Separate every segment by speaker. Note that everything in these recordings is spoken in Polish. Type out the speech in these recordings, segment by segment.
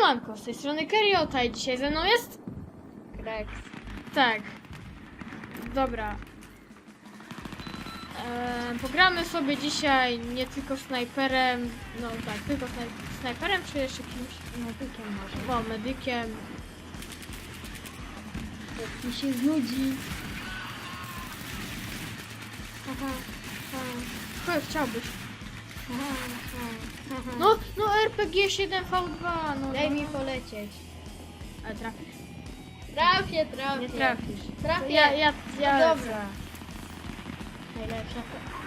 Speaker 1: Siemanko, z tej strony Keriota i dzisiaj ze mną jest...
Speaker 2: Rex.
Speaker 1: Tak. Dobra. Eee, pogramy sobie dzisiaj nie tylko snajperem, no tak, tylko snaj snajperem, czy jeszcze kimś,
Speaker 2: Medykiem może.
Speaker 1: o, medykiem.
Speaker 2: Jak mi się znudzi.
Speaker 1: Aha, aha. Chodź, chciałbyś. No, no RPG 7V2, no.
Speaker 2: Daj
Speaker 1: no.
Speaker 2: mi polecieć.
Speaker 1: Ale trafisz.
Speaker 2: Trafię, trafię.
Speaker 1: Nie trafisz.
Speaker 2: Trafię.
Speaker 1: Ja, ja, ja.
Speaker 2: No dobra. Najlepsza.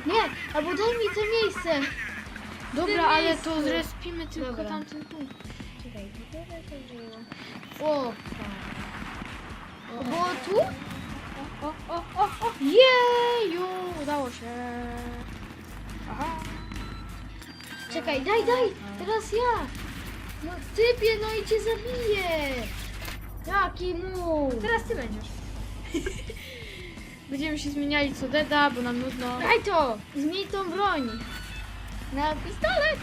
Speaker 2: Nie, albo daj mi to miejsce.
Speaker 1: Dobra, ale
Speaker 2: miejscu.
Speaker 1: to zrespimy tylko
Speaker 2: Dobra.
Speaker 1: tamten punkt.
Speaker 2: Czekaj, gdzie to było? O. To było tu?
Speaker 1: O, o, o, o! Jeju! Udało się.
Speaker 2: Czekaj, daj, daj. Teraz ja. No typie, no i cię zabiję. Jaki mu?
Speaker 1: Teraz ty będziesz. Będziemy się zmieniali co deda, bo nam nudno.
Speaker 2: Daj to! Zmień tą broń! Na pistolet!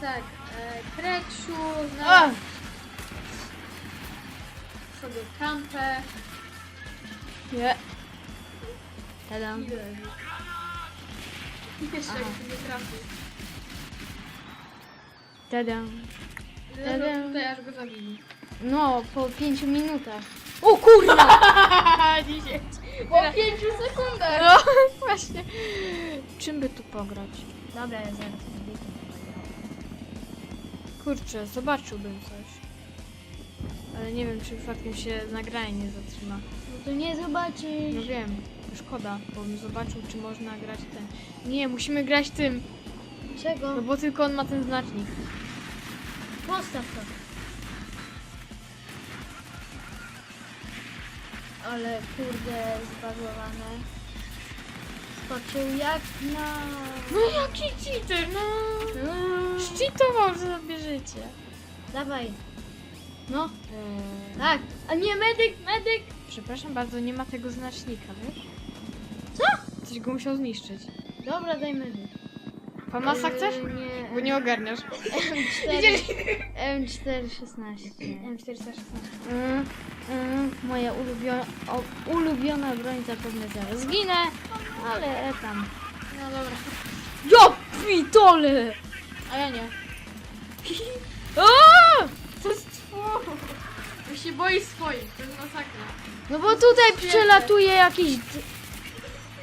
Speaker 1: Tak, e, Kreksiu,
Speaker 2: A!
Speaker 1: znalazł sobie kampę.
Speaker 2: Nie. Tadam.
Speaker 1: I
Speaker 2: Aha.
Speaker 1: jak nie trafi.
Speaker 2: Tadam.
Speaker 1: Leżał
Speaker 2: Tadam.
Speaker 1: tutaj aż go zabili.
Speaker 2: No, po pięciu minutach. O kurwa!
Speaker 1: 10.
Speaker 2: Po pięciu sekundach!
Speaker 1: No, właśnie. Czym by tu pograć?
Speaker 2: Dobra, ja zaraz.
Speaker 1: Kurczę, zobaczyłbym coś. Ale nie wiem, czy przypadkiem się nagranie nie zatrzyma.
Speaker 2: No to nie
Speaker 1: No
Speaker 2: zobaczysz.
Speaker 1: wiem, szkoda, bo bym zobaczył, czy można grać ten. Nie, musimy grać tym, no
Speaker 2: Czego?
Speaker 1: bo tylko on ma ten znacznik.
Speaker 2: Postaw to. Ale kurde, zbagowane. Skoczył jak na...
Speaker 1: No jaki cheater, no! Szczytował sobie życie.
Speaker 2: Dawaj. No. Tak. A nie, medyk, medyk!
Speaker 1: przepraszam bardzo, nie ma tego znacznika, wiesz?
Speaker 2: Co?
Speaker 1: Coś go musiał zniszczyć.
Speaker 2: Dobra, daj medyk.
Speaker 1: Famasa chcesz?
Speaker 2: Yy, nie.
Speaker 1: Bo nie ogarniasz.
Speaker 2: M4, M416.
Speaker 1: M416.
Speaker 2: Mm, mm, moja ulubiona, o, ulubiona broń zapewne zaraz zginę, ale e tam.
Speaker 1: No dobra.
Speaker 2: Ja pitole!
Speaker 1: A ja nie.
Speaker 2: O!
Speaker 1: To jest twój. Bo się boi swoich, to jest masakra.
Speaker 2: No bo tutaj przelatuje jakiś d-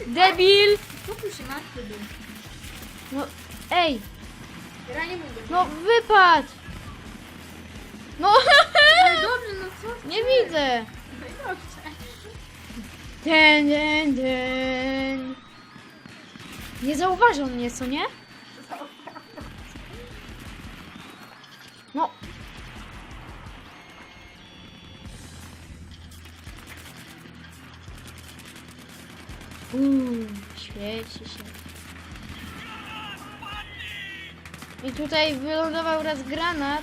Speaker 2: debil.
Speaker 1: Co tu się był?
Speaker 2: No, ej, no wypadł! No,
Speaker 1: dobrze, no co?
Speaker 2: nie widzę.
Speaker 1: No i dobrze.
Speaker 2: Ten, ten, ten. Nie zauważył mnie, co nie? Uuu, świeci się. I tutaj wylądował raz granat.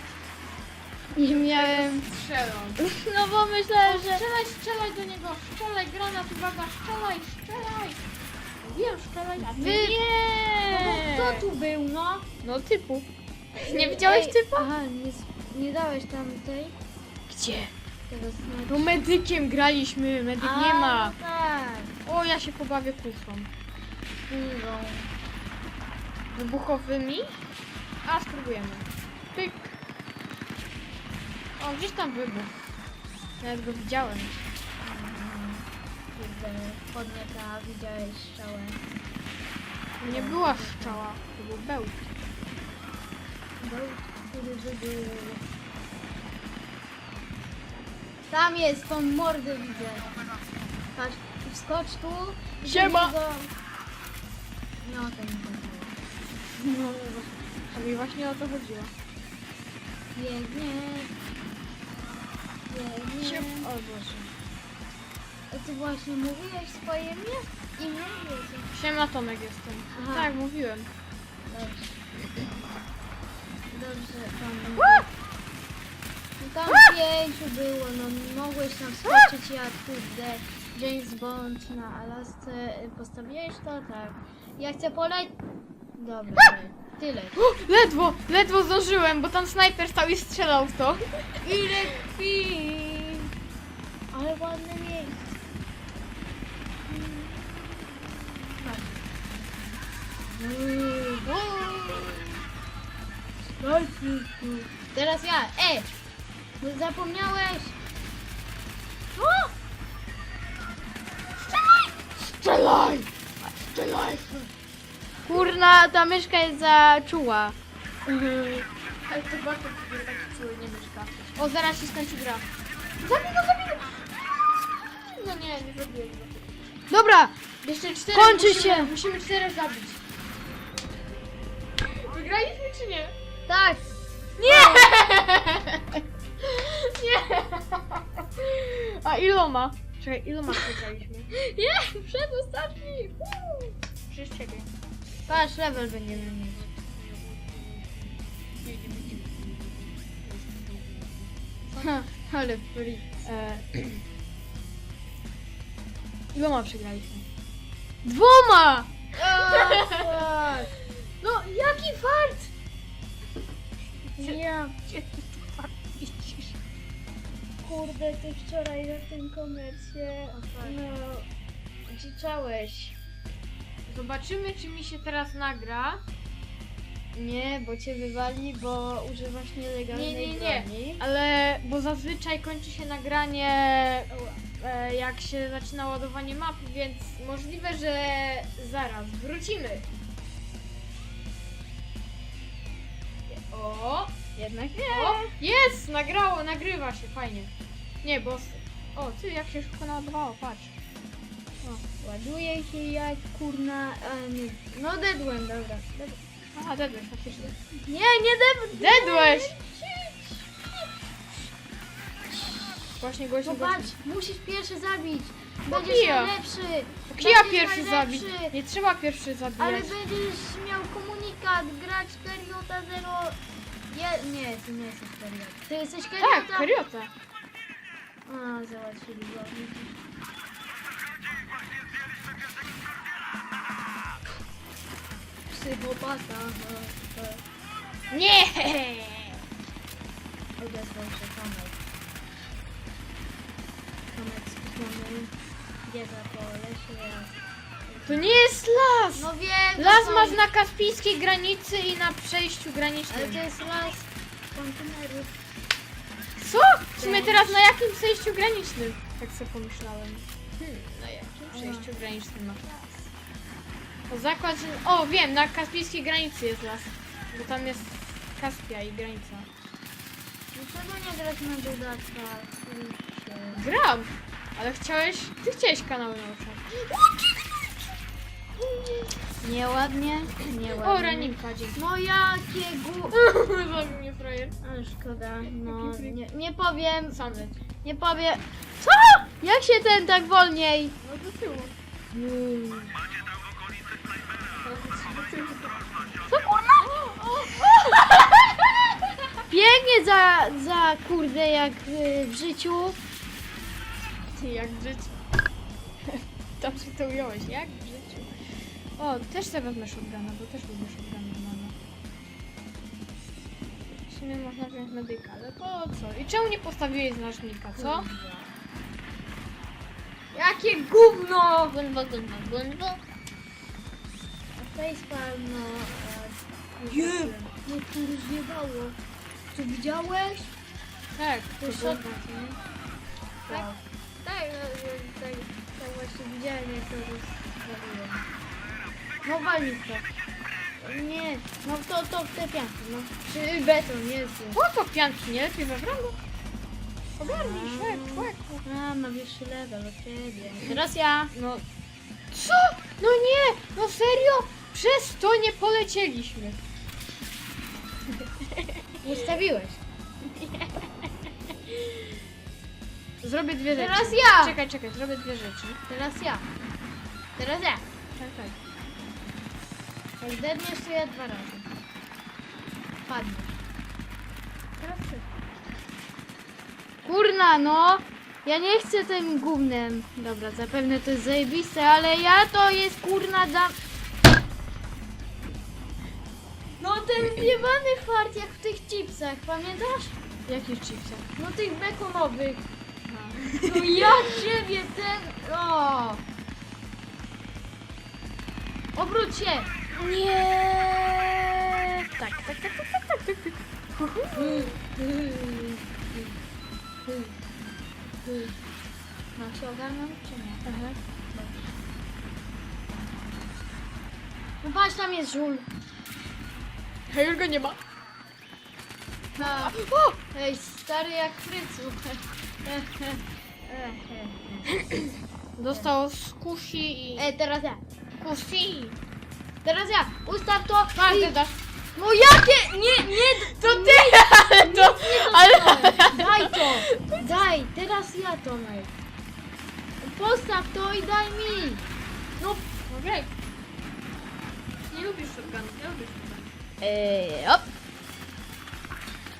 Speaker 2: I miałem...
Speaker 1: Strzelam.
Speaker 2: No bo myślałem, że...
Speaker 1: Strzelaj, strzelaj do niego, strzelaj, granat, uwaga, strzelaj, strzelaj. Wiem, strzelaj. a ty
Speaker 2: Wy...
Speaker 1: Nie.
Speaker 2: No bo kto tu był, no?
Speaker 1: No typu. Nie widziałeś
Speaker 2: Ej,
Speaker 1: typa?
Speaker 2: Aha, nie, nie dałeś tam tej...
Speaker 1: Gdzie?
Speaker 2: Znać.
Speaker 1: No medykiem graliśmy, medyk nie
Speaker 2: A,
Speaker 1: ma.
Speaker 2: no tak.
Speaker 1: O, ja się pobawię kufą.
Speaker 2: Kurą.
Speaker 1: Wybuchowymi? A, spróbujemy. Pyk. O, gdzieś tam wybuch. Nawet go widziałem.
Speaker 2: Kurde, podnieta, widziałeś strzałę.
Speaker 1: To nie była strzała, to był bełt.
Speaker 2: Był, który wybył. Tam jest, tą mordę widzę. Patrz, wskocz tu. i
Speaker 1: Siema.
Speaker 2: do niego- No, to nie chodziło.
Speaker 1: No, a mi właśnie o to chodziło.
Speaker 2: Biegnie. Biegnie.
Speaker 1: Siem- O Boże.
Speaker 2: A ty właśnie mówiłeś swoje imię? Imię? Jezu.
Speaker 1: Siema Tomek jestem.
Speaker 2: Aha.
Speaker 1: Tak, mówiłem.
Speaker 2: Dobrze. Dobrze, tam. No tam pięciu było, no mogłeś tam skoczyć jak kurde James Bond na Alasce. Postawiłeś to? Tak. Ja chcę poleć. Dobra, tyle.
Speaker 1: Ledwo, ledwo zdążyłem, bo tam snajper stał i strzelał w to.
Speaker 2: Ile krwi! Ale ładne miejsce. Teraz ja. E! No zapomniałeś! Kurna, ta myszka jest za czuła.
Speaker 1: Ale to bardzo taki czuły nie mieszka. O, zaraz się skończy gra. Zabij go, zabij go! No nie, nie zrobiłem go.
Speaker 2: Dobra,
Speaker 1: Jeszcze cztery.
Speaker 2: Kończy
Speaker 1: musimy,
Speaker 2: się.
Speaker 1: Musimy czterech zabić. Wygraliśmy czy nie?
Speaker 2: tak.
Speaker 1: Nie! nie! A iloma? Czekaj, iloma przegraliśmy? Nie, przedostatni! Przez ciebie.
Speaker 2: Patrz, level będziemy mieć. Ha, ale free.
Speaker 1: E, iloma przegraliśmy?
Speaker 2: Dwoma! No, jaki fart! Ja, kurde, ty wczoraj na tym komercie, no, dziczałeś.
Speaker 1: Zobaczymy, czy mi się teraz nagra.
Speaker 2: Nie, bo cię wywali, bo używasz nielegalnej
Speaker 1: Nie, nie, nie.
Speaker 2: broni.
Speaker 1: Ale, bo zazwyczaj kończy się nagranie, e, jak się zaczyna ładowanie mapy, więc możliwe, że zaraz wrócimy. O,
Speaker 2: Jednak
Speaker 1: o, jest, nagrało, nagrywa się, fajnie. Nie, bo, o, ty, jak się szybko naładowało, patrz.
Speaker 2: Ładuje się jak kurna, a nie, no dedłem, dobra. Dedłem.
Speaker 1: A, dedłeś, faktycznie.
Speaker 2: Nie, nie dedłem.
Speaker 1: Dedłeś! Właśnie gościu
Speaker 2: Popatrz, musisz pierwszy zabić. Będziesz
Speaker 1: Kija.
Speaker 2: najlepszy.
Speaker 1: Kija
Speaker 2: Będziesz
Speaker 1: pierwszy zabić.
Speaker 2: najlepszy.
Speaker 1: Nie trzeba pierwszy zabijać.
Speaker 2: Ale będziesz miał komunikat, grać Keriota 0... Je... Nie, ty nie jesteś Keriota. Ty jesteś Keriota?
Speaker 1: Tak, Keriota.
Speaker 2: A, załatwili go. Psychopata.
Speaker 1: Nie!
Speaker 2: Odezwał się Tomek. Tomek skupiony. Biega po lesie.
Speaker 1: To nie jest las!
Speaker 2: No wiem, to
Speaker 1: Las
Speaker 2: są-
Speaker 1: masz na kaspijskiej granicy i na przejściu
Speaker 2: Ale
Speaker 1: granicznym.
Speaker 2: to jest las kontenerów.
Speaker 1: Co? W sumie teraz na jakim przejściu granicznym? Tak sobie pomyślałem. Hmm, na jakim przejściu granicznym masz las? O, zakład, że... O, wiem, na kaspijskiej granicy jest las. Bo tam jest Kaspia i granica.
Speaker 2: Dlaczego nie grać na dodatkach?
Speaker 1: Gram! Ale chciałeś... Ty chciałeś kanały nauczać.
Speaker 2: Nieładnie? Nieładnie.
Speaker 1: O, raninka, dzięki.
Speaker 2: No jakie gu...
Speaker 1: Zabił mnie frajer.
Speaker 2: Ale szkoda, no nie, nie powiem,
Speaker 1: Sam leć.
Speaker 2: nie powiem. Co? Jak się ten tak wolniej?
Speaker 1: No do tyłu.
Speaker 2: Co kurwa? Biegnie za, za kurde jak y, w życiu.
Speaker 1: Ty, jak w życiu. Dobrze to ująłeś, jak. O, też sobie wezmę shotguna, bo też lubię shotguna mamy. W sumie można wziąć medyka, ale po co? I czemu nie postawiłeś znacznika, co? Jakie gówno!
Speaker 2: Gunwo, gunwo, gunwo. A facepalm, no... e,
Speaker 1: Nie.
Speaker 2: Nie, tu rozjebało. Co widziałeś?
Speaker 1: Tak,
Speaker 2: To
Speaker 1: to
Speaker 2: shot-
Speaker 1: shotgun, nie?
Speaker 2: Tak, tak, no, tak, tak właśnie widziałem jak to rozbawiłem. No walnij w to. Nie, no to, to w te pianki, no. Czy beton, Jezu.
Speaker 1: Po co pianki, nie? Lepiej we wrogu? Ogarnij się, człowiek.
Speaker 2: A, mam wyższy level od ciebie. Teraz ja.
Speaker 1: No, co? No nie, no serio? Przez to nie polecieliśmy.
Speaker 2: Ustawiłeś.
Speaker 1: Zrobię dwie rzeczy.
Speaker 2: Teraz ja.
Speaker 1: Czekaj, czekaj, zrobię dwie rzeczy.
Speaker 2: Teraz ja. Teraz ja.
Speaker 1: Tak, tak.
Speaker 2: Jak to ja dwa razy. Padniesz.
Speaker 1: Teraz ty.
Speaker 2: Kurna, no! Ja nie chcę tym gównem. Dobra, zapewne to jest zajebiste, ale ja to jest kurna dam. ten zjebany fart jak w tych chipsach, pamiętasz?
Speaker 1: Jakich chipsach?
Speaker 2: No tych bekonowych. No ja ciebie ten... O! Obróć się!
Speaker 1: Nie. Tak, tak, tak, tak, tak, tak, tak.
Speaker 2: Mam się ogarnąć czy nie?
Speaker 1: Aha.
Speaker 2: No patrz, tam jest żul.
Speaker 1: A już go nie ma.
Speaker 2: Ha. Ej, stary jak frycu.
Speaker 1: Dostał z kusi i...
Speaker 2: Ej, teraz ja.
Speaker 1: Kusi.
Speaker 2: Teraz ja. Ustaw to.
Speaker 1: Masz,
Speaker 2: i-
Speaker 1: dasz.
Speaker 2: No jakie? Nie, nie.
Speaker 1: To ty! Ale to... Ale...
Speaker 2: Daj to. Daj. Teraz ja, Tomek. Postaw to i daj mi. No.
Speaker 1: Okej. Nie lubisz shotgunów, nie lubisz shotgunów.
Speaker 2: Ej, op.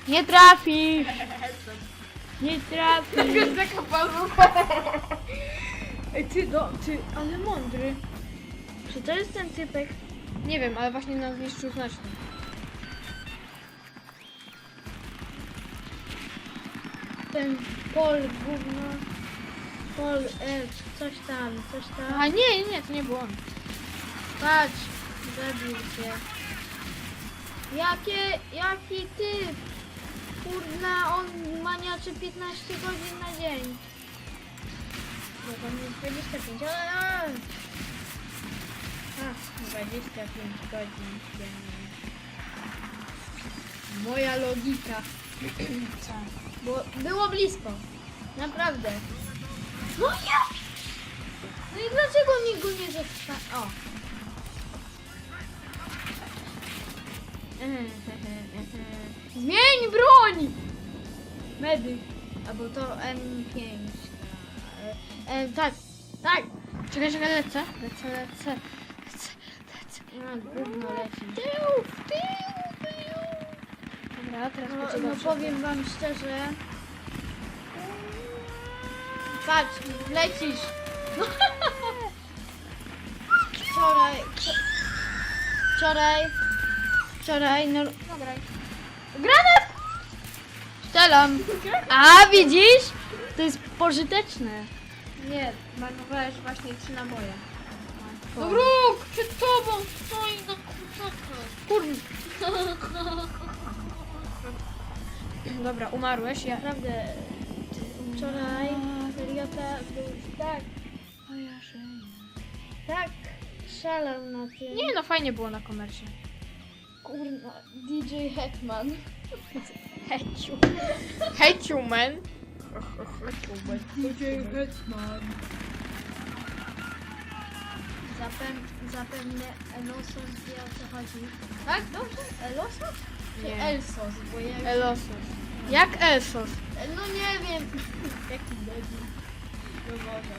Speaker 2: Nie trafisz. Nie trafisz.
Speaker 1: Bazuka. Ej, ty, do, ty, ale mądry.
Speaker 2: Czy to jest ten typek?
Speaker 1: Nie wiem, ale właśnie nas zniszczył znacznie.
Speaker 2: Ten Pol gówno. Pol F, coś tam, coś tam.
Speaker 1: A nie, nie, to nie był on.
Speaker 2: Patrz, zabił się. Jakie, jaki typ? Kurna, on maniaczy 15 godzin na dzień. No tam jest 25, ale... ale- Ach, 25 godzin dziennie. Moja logika. Bo było blisko. Naprawdę. No ja! No i dlaczego nikt go nie został? O. Zmień broń! Medy. Albo to M5. E, e, tak, tak.
Speaker 1: Czekaj, czekaj, lecę. Lecę, lecę.
Speaker 2: A, gówno leci.
Speaker 1: Tył, tył, tył. Dobra, teraz
Speaker 2: No, no powiem wam szczerze. Patrz, lecisz. Wczoraj. wczor- Wczoraj. Wczoraj. No,
Speaker 1: Dobra.
Speaker 2: granat! Strzelam. A widzisz? To jest pożyteczne.
Speaker 1: Nie, marnowałeś właśnie trzy naboje. Dobra, umarłeś, ja...
Speaker 2: Naprawdę. Wczoraj Seriota był tak, tak szalał na tym.
Speaker 1: Nie no, fajnie było na komercie.
Speaker 2: Kurna, DJ Hetman.
Speaker 1: Heciu. Heciu, man.
Speaker 2: DJ Hetman. Zapewne, zapewne Elosos wie o co chodzi. Tak? Dobrze? Elosos? Czy
Speaker 1: Nie.
Speaker 2: Elsos? Bo ja...
Speaker 1: Elosos. Jak Elsos?
Speaker 2: No nie wiem. Jaki debil. No może.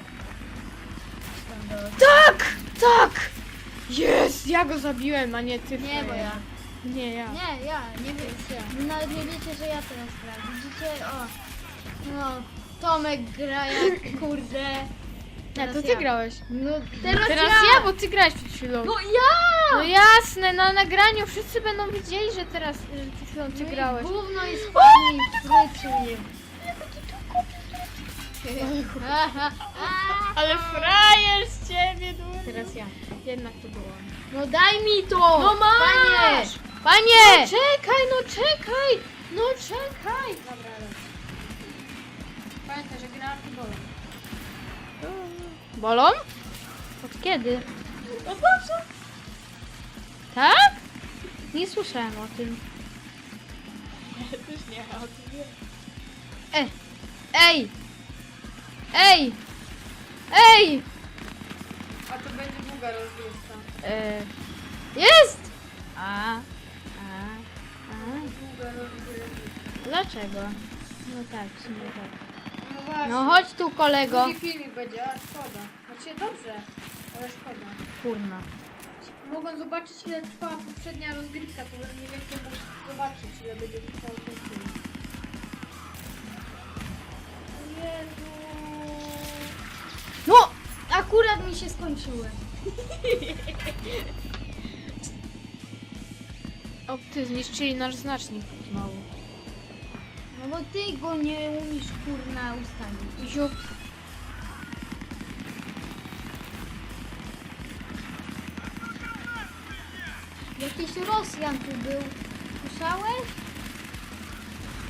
Speaker 1: Tak! Tak! Jest! Ja go zabiłem, a nie ty.
Speaker 2: Nie, bo ja.
Speaker 1: Nie, ja.
Speaker 2: Nie, ja, nie wiem. Wy nawet nie wiecie, że ja teraz gram. Widzicie? O. No. Tomek gra jak kurde.
Speaker 1: Nie,
Speaker 2: Teraz
Speaker 1: to ty
Speaker 2: ja.
Speaker 1: grałeś.
Speaker 2: No teraz,
Speaker 1: Teraz
Speaker 2: ja.
Speaker 1: ja, bo ty grałeś przed chwilą.
Speaker 2: No ja!
Speaker 1: No jasne, na nagraniu wszyscy będą widzieli, że teraz, że przed chwilą ty
Speaker 2: No i
Speaker 1: grałeś.
Speaker 2: Gówno i spadnie w zwyczaju.
Speaker 1: Ale frajer z ciebie, durny.
Speaker 2: Teraz ja.
Speaker 1: Jednak to było.
Speaker 2: No daj mi to!
Speaker 1: No masz!
Speaker 2: Panie!
Speaker 1: No
Speaker 2: Panie!
Speaker 1: czekaj, no czekaj! No czekaj! Dobra, Bolą?
Speaker 2: Od kiedy?
Speaker 1: No dobrze.
Speaker 2: Tak? Nie słyszałem o tym.
Speaker 1: Też nie, o tym wiem.
Speaker 2: E, ej! Ej! Ej!
Speaker 1: A to będzie długa rozgrywka.
Speaker 2: E, jest! A, a, a.
Speaker 1: Długa rozgrywka.
Speaker 2: Dlaczego? No tak, w sumie tak.
Speaker 1: No właśnie.
Speaker 2: No chodź tu kolego.
Speaker 1: Drugi filmik będzie, a szkoda. Znaczy dobrze, ale szkoda.
Speaker 2: Kurna.
Speaker 1: Mogą zobaczyć ile trwała poprzednia rozgrywka, to mniej więcej mogą zobaczyć ile będzie trwał ten film. Jezu.
Speaker 2: No! Akurat mi się skończyły.
Speaker 1: O, ty zniszczyli nasz znacznik znowu.
Speaker 2: Bo ty go nie umiesz kurna ustawić.
Speaker 1: Ziup.
Speaker 2: Jakiś Rosjan tu był. Słyszałeś?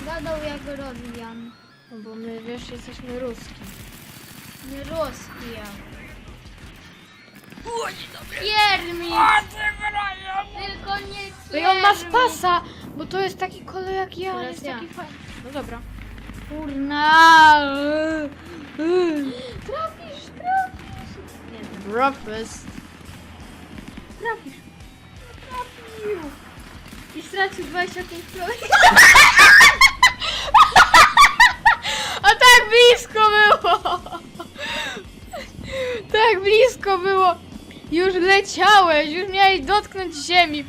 Speaker 2: Gadał jak Rosjan.
Speaker 1: No bo my, wiesz, jesteśmy ruski.
Speaker 2: Nie Rosjan. Piermi! Tylko nie
Speaker 1: No i on ma
Speaker 2: piermi.
Speaker 1: spasa, bo to jest taki kolor jak ja, on jest taki fajny. No dobra.
Speaker 2: Kurna!
Speaker 1: Trafisz, trafisz. Nie wiem. Breakfast.
Speaker 2: Trafisz. Trafił. I stracił 25
Speaker 1: A tak blisko było! Tak blisko było! Już leciałeś, już miałeś dotknąć ziemi.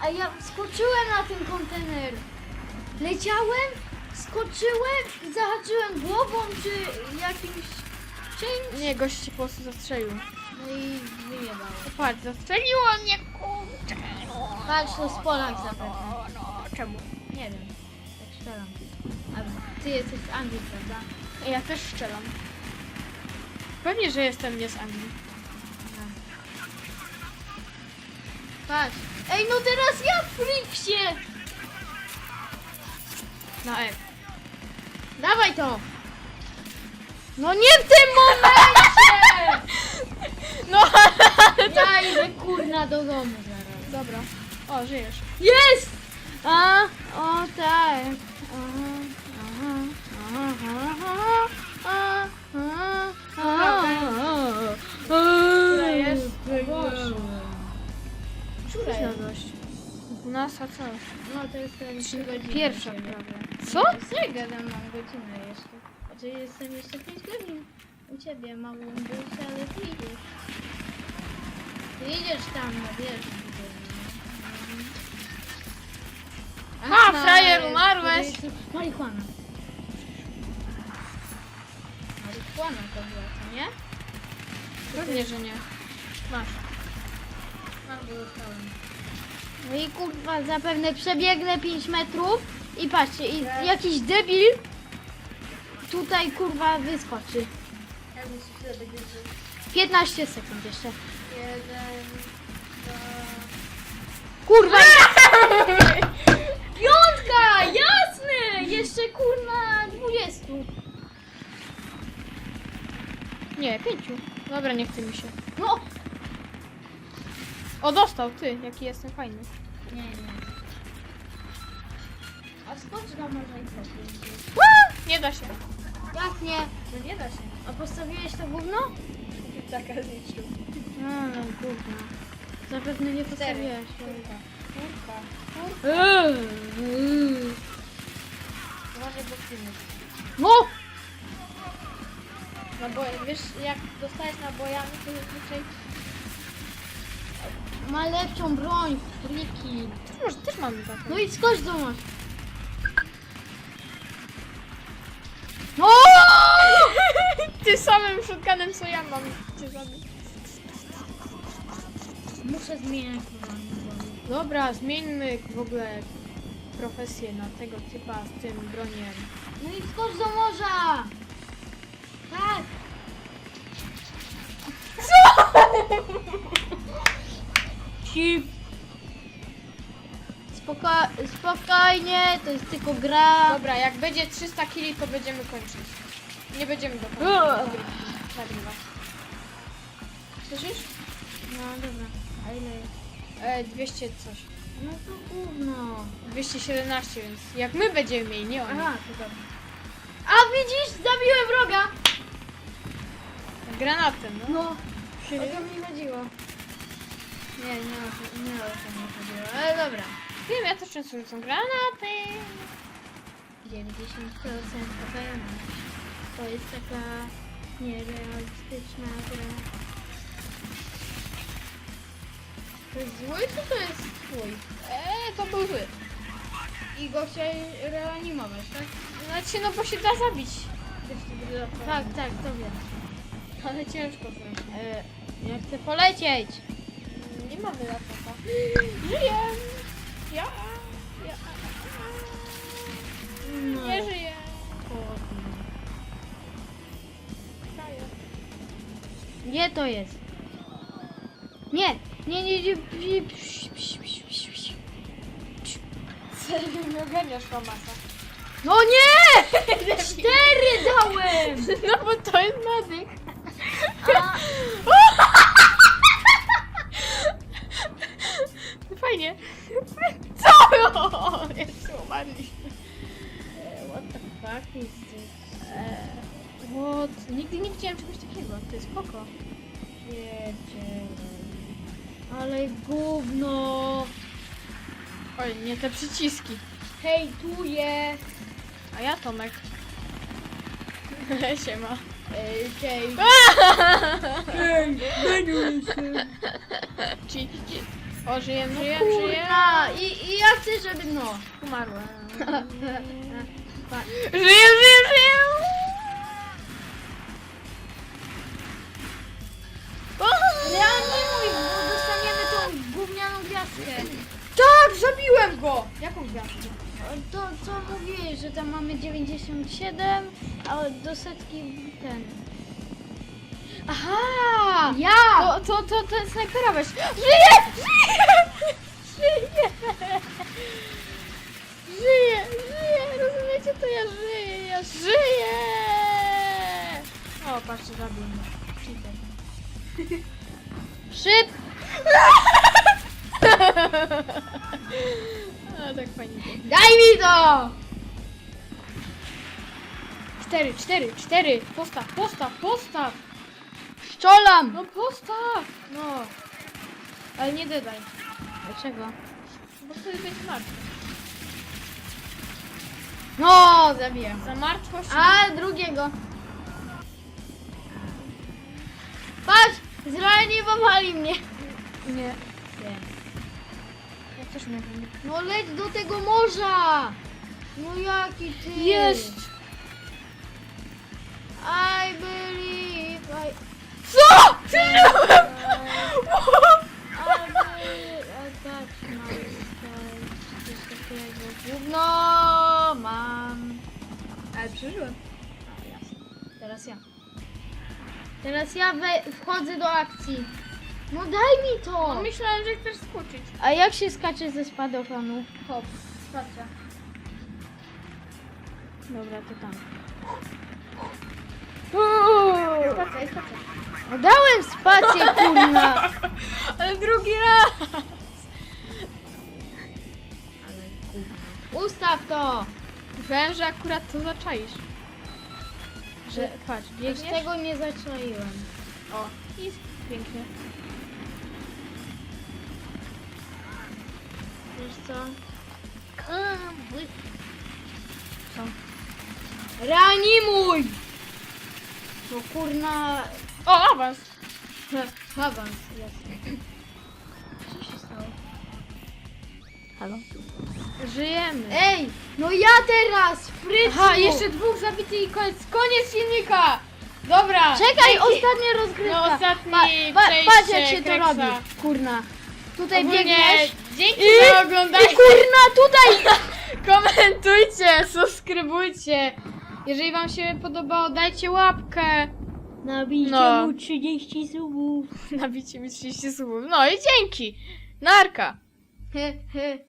Speaker 2: A ja skoczyłem na ten kontener. Leciałem, skoczyłem i zahaczyłem głową czy jakimś czymś.
Speaker 1: Nie, gość ci po prostu zastrzelił.
Speaker 2: No i wyjebało.
Speaker 1: Patrz, zastrzeliło mnie, kurczę.
Speaker 2: Patrz, to z Polak zapewne.
Speaker 1: No, czemu?
Speaker 2: Nie wiem, tak strzelam. A ty jesteś z Anglii, prawda?
Speaker 1: Ja też strzelam. Pewnie, że jestem nie z Anglii.
Speaker 2: Patrz. Ej, no teraz ja friksie!
Speaker 1: Na F.
Speaker 2: Dawaj to!
Speaker 1: No nie w tym momencie! No,
Speaker 2: Ja idę kurna do domu zaraz.
Speaker 1: Dobra. O, żyjesz.
Speaker 2: Jest! A, o tak. Aha, aha, aha, aha, aha, aha.
Speaker 1: Która jest?
Speaker 2: Boże.
Speaker 1: Która jest? Dwunasta co?
Speaker 2: No to jest ten.
Speaker 1: Pierwsza prawie. Co?
Speaker 2: Co gadam, mam godzinę jeszcze. Znaczy jestem jeszcze 5 godzin u ciebie, mogłem być, ale ty idziesz. Ty idziesz tam, no wiesz. gdzie, no.
Speaker 1: Ha,
Speaker 2: Aha,
Speaker 1: frajer, umarłeś.
Speaker 2: Marihuana. Marihuana to była, co nie?
Speaker 1: Pewnie, że nie. Masz.
Speaker 2: Go dostałem. No i kurwa, zapewne przebiegnę 5 metrów i patrzcie, i jakiś debil tutaj kurwa wyskoczy. 15 sekund jeszcze. Kurwa! Piątka! Jasne! Jeszcze kurwa 20.
Speaker 1: Nie, pięciu. Dobra, nie chce mi się.
Speaker 2: No!
Speaker 1: O, dostał, ty, jaki jestem fajny.
Speaker 2: Nie, nie. A skocz na może i sobie.
Speaker 1: Nie da się.
Speaker 2: Jak nie?
Speaker 1: No nie da się.
Speaker 2: A postawiłeś to gówno?
Speaker 1: Taka zniszczył.
Speaker 2: No, no gówno. Zapewne nie postawiłeś.
Speaker 1: Kurka. Kurka. Uważaj, bo filmisz.
Speaker 2: No!
Speaker 1: No bo wiesz, jak dostajesz nabojami, to zazwyczaj...
Speaker 2: Ma lepszą broń, friki.
Speaker 1: Może też mamy taką.
Speaker 2: No i skocz do nas.
Speaker 1: Ty samym shotgunem, co ja mam. Cię zabić.
Speaker 2: Muszę zmieniać broń.
Speaker 1: Dobra, zmieńmy w ogóle profesję na tego typa z tym broniem.
Speaker 2: No i skocz do morza! Tak!
Speaker 1: Ci.
Speaker 2: Spoko spokojnie, to jest tylko gra.
Speaker 1: Dobra, jak będzie 300 kili, to będziemy kończyć. Nie będziemy
Speaker 2: Ugh.
Speaker 1: nagrywać. Słyszysz?
Speaker 2: No dobra. A ile jest?
Speaker 1: E, 200 coś.
Speaker 2: No to gówno.
Speaker 1: 217, więc jak my będziemy mieli, nie oni.
Speaker 2: Aha, to dobra. A widzisz, zabiłem wroga!
Speaker 1: Granatem, no.
Speaker 2: No, o to mi chodziło. Nie, nie o to, nie o to mi chodziło, ale dobra.
Speaker 1: Wiem, ja też często rzucam granaty.
Speaker 2: 90% pewność. To jest taka nierealistyczna gra. To jest zły, czy to jest twój?
Speaker 1: Eee, to był zły.
Speaker 2: I go chciałeś reanimować, tak?
Speaker 1: Znaczy, no bo się da zabić.
Speaker 2: Tak, tak, to wiem.
Speaker 1: Ale ciężko trochę.
Speaker 2: E, ja chcę polecieć.
Speaker 1: Nie mamy laptopa. Żyję. Ja, ja,
Speaker 2: No.
Speaker 1: nie żyję.
Speaker 2: Gdzie to jest? Nie, nie, nie, nie. nie.
Speaker 1: Serio, nie ogarniasz famasa.
Speaker 2: No nie! Cztery dałem!
Speaker 1: No bo to jest medyk. Nie te przyciski.
Speaker 2: Hejtuję!
Speaker 1: A ja Tomek. Siema.
Speaker 2: Ej, cześć!
Speaker 1: Ci, ci. O, żyjem,
Speaker 2: No
Speaker 1: żyjem, żyjem.
Speaker 2: kurna! I, I ja chcę, żeby no.
Speaker 1: Umarłem. Żyję, żyję, żyję.
Speaker 2: Reanimuj, bo dostaniemy tą gównianą gwiazdkę.
Speaker 1: Tak, zabiłem go. Jaką gwiazdę?
Speaker 2: To co mówiłeś, że tam mamy 97, a do setki ten.
Speaker 1: Aha!
Speaker 2: Ja!
Speaker 1: To, to, to, to snajpera weź. Żyję! Żyję! Żyję! Żyję! Rozumiecie to? Ja żyję! Ja żyję! O, patrzcie, zabił mnie. Cheater.
Speaker 2: Szyb!
Speaker 1: A, tak fajnie.
Speaker 2: Daj mi to!
Speaker 1: Cztery, cztery, cztery! Postaw, postaw, postaw!
Speaker 2: Szczolam!
Speaker 1: No postaw! No. Ale nie dodaj.
Speaker 2: Dlaczego?
Speaker 1: Bo wtedy będzie martwy.
Speaker 2: No, zabiję.
Speaker 1: Za martwość...
Speaker 2: A drugiego. Patrz! Zreanimowali mnie.
Speaker 1: Nie. Też nie wiem.
Speaker 2: No leć do tego morza! No jaki ty?
Speaker 1: Jest!
Speaker 2: I believe I...
Speaker 1: Co?
Speaker 2: Takiego. Gówno mam.
Speaker 1: Ale przeżyłem.
Speaker 2: A, jasne. Teraz ja. Teraz ja wchodzę do akcji. No daj mi to!
Speaker 1: No, myślałem, że chcesz skoczyć.
Speaker 2: A jak się skacze ze spadochronu?
Speaker 1: Hop, spacja.
Speaker 2: Dobra, to tam.
Speaker 1: Spacja, jest spacja.
Speaker 2: No dałem spację, kurna!
Speaker 1: Ale drugi raz!
Speaker 2: Ustaw to!
Speaker 1: Myślałem, że akurat to zaczaisz. Że, patrz,
Speaker 2: Już
Speaker 1: biegniesz.
Speaker 2: tego nie zaczaiłem.
Speaker 1: O, i pięknie.
Speaker 2: Co?
Speaker 1: Co?
Speaker 2: Reanimuj! Bo kurna...
Speaker 1: O, awans!
Speaker 2: Awans, jasne. Co się stało?
Speaker 1: Halo? Żyjemy.
Speaker 2: Ej! No ja teraz! Frycu!
Speaker 1: Aha, jeszcze dwóch zabitych i koniec. Koniec silnika! Dobra!
Speaker 2: Czekaj,
Speaker 1: dzięki.
Speaker 2: ostatnia rozgrywka!
Speaker 1: No, ostatni
Speaker 2: pa, pa,
Speaker 1: przejście
Speaker 2: Patrz jak się to robi, kurna. Tutaj
Speaker 1: Ogólnie
Speaker 2: biegniesz
Speaker 1: Dzięki
Speaker 2: i,
Speaker 1: za oglądanie.
Speaker 2: kurna tutaj!
Speaker 1: Komentujcie, subskrybujcie. Jeżeli wam się podobało, dajcie łapkę.
Speaker 2: Nabijcie
Speaker 1: No.
Speaker 2: mu 30 subów.
Speaker 1: Nabicie mi 30 słów. No i dzięki. Narka.
Speaker 2: He, he.